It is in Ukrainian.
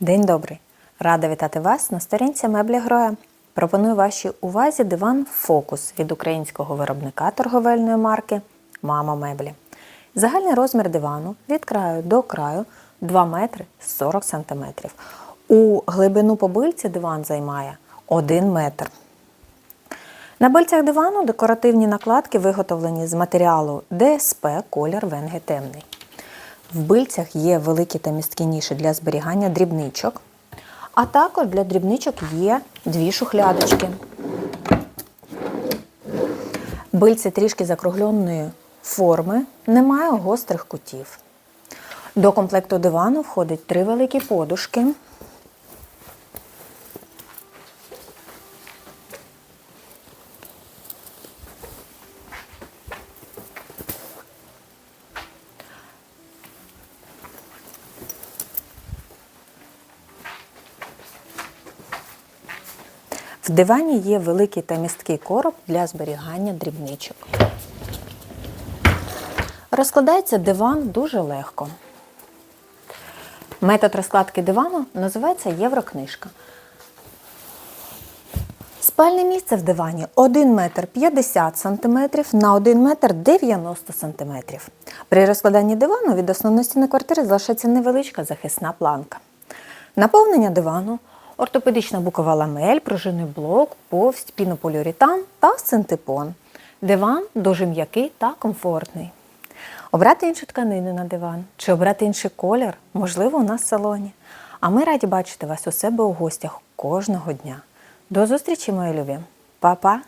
День добрий! Рада вітати вас на сторінці меблі Гроя. Пропоную вашій увазі диван Фокус від українського виробника торговельної марки Мама Меблі. Загальний розмір дивану від краю до краю 2 метри 40 сантиметрів. У глибину побильці диван займає 1 метр. На бильцях дивану декоративні накладки виготовлені з матеріалу ДСП колір венги темний. В бильцях є великі та місткі ніші для зберігання дрібничок, а також для дрібничок є дві шухлядочки. Бильці трішки закругленої форми, немає гострих кутів. До комплекту дивану входить три великі подушки. В дивані є великий та місткий короб для зберігання дрібничок. Розкладається диван дуже легко. Метод розкладки дивану називається Єврокнижка. Спальне місце в дивані 1 метр 50 см на 1 метр 90 см. При розкладанні дивану від основної стіни квартири залишається невеличка захисна планка. Наповнення дивану ортопедична букова ламель, пружинний блок, повсть, пінополіуретан та синтепон. Диван дуже м'який та комфортний. Обрати іншу тканину на диван чи обрати інший колір, можливо, у нас в салоні. А ми раді бачити вас у себе у гостях кожного дня. До зустрічі, мої любі! Па-па!